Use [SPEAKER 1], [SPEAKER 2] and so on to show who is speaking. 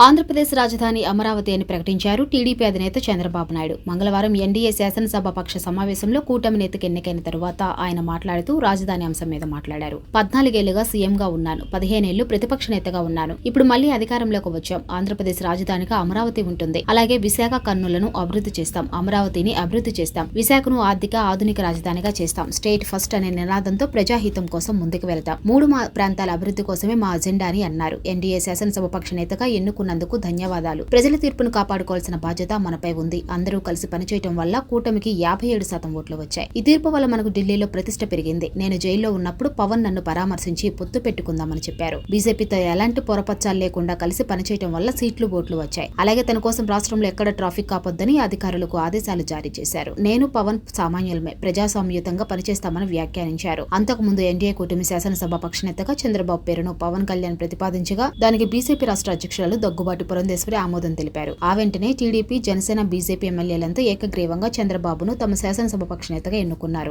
[SPEAKER 1] ఆంధ్రప్రదేశ్ రాజధాని అమరావతి అని ప్రకటించారు టీడీపీ అధినేత చంద్రబాబు నాయుడు. మంగళవారం ఎన్డీఏ శాసనసభ పక్ష సమావేశంలో కూటమి నేతకు ఎన్నికైన తరువాత ఆయన మాట్లాడుతూ రాజధాని అంశం మీద మాట్లాడారు. పద్నాలుగేళ్ళుగా సీఎంగా ఉన్నాను. పదిహేనేళ్ళు ప్రతిపక్ష నేతగా ఉన్నాను. ఇప్పుడు మళ్ళీ అధికారంలోకి వచ్చాం. ఆంధ్రప్రదేశ్ రాజధానిగా అమరావతి ఉంటుంది. అలాగే విశాఖ కన్నులను అభివృద్ధి చేస్తాం. అమరావతిని అభివృద్ధి చేస్తాం. విశాఖను ఆర్థిక ఆధునిక రాజధానిగా చేస్తాం. స్టేట్ ఫస్ట్ అనే నినాదంతో ప్రజాహితం కోసం ముందుకు వెళ్తాం. మూడు మా ప్రాంతాల అభివృద్ధి కోసమే మా అజెండా అని అన్నారు. ఎన్డీఏ శాసనసభ పక్ష నేతగా పాల్గొన్నందుకు ధన్యవాదాలు. ప్రజల తీర్పును కాపాడుకోవాల్సిన బాధ్యత మనపై ఉంది. అందరూ కలిసి పనిచేయటం వల్ల కూటమికి యాభై ఏడు శాతం ఓట్లు వచ్చాయి. ఈ తీర్పు వల్ల మనకు ఢిల్లీలో ప్రతిష్ట పెరిగింది. నేను జైల్లో ఉన్నప్పుడు పవన్ నన్ను పరామర్శించి పొత్తు పెట్టుకుందామని చెప్పారు. బీజేపీతో ఎలాంటి పొరపచ్చాలు లేకుండా కలిసి పనిచేయటం వల్ల సీట్లు ఓట్లు వచ్చాయి. అలాగే తన కోసం రాష్ట్రంలో ఎక్కడ ట్రాఫిక్ కాపొద్దని అధికారులకు ఆదేశాలు జారీ చేశారు. నేను పవన్ సామాన్యులమే. ప్రజాస్వామ్యుతంగా పనిచేస్తామని వ్యాఖ్యానించారు. అంతకుముందు ఎన్డీఏ కూటమి శాసనసభ పక్షనేతగా చంద్రబాబు పేరును పవన్ కళ్యాణ్ ప్రతిపాదించగా దానికి బీజేపీ రాష్ట్ర అధ్యక్షురాలు దగ్గుబాటి పురంధేశ్వరి ఆమోదం తెలిపారు. ఆ వెంటనే టీడీపీ జనసేన బీజేపీ ఎమ్మెల్యేలంతా ఏకగ్రీవంగా చంద్రబాబును తమ శాసనసభ పక్షనేతగా ఎన్నుకున్నారు.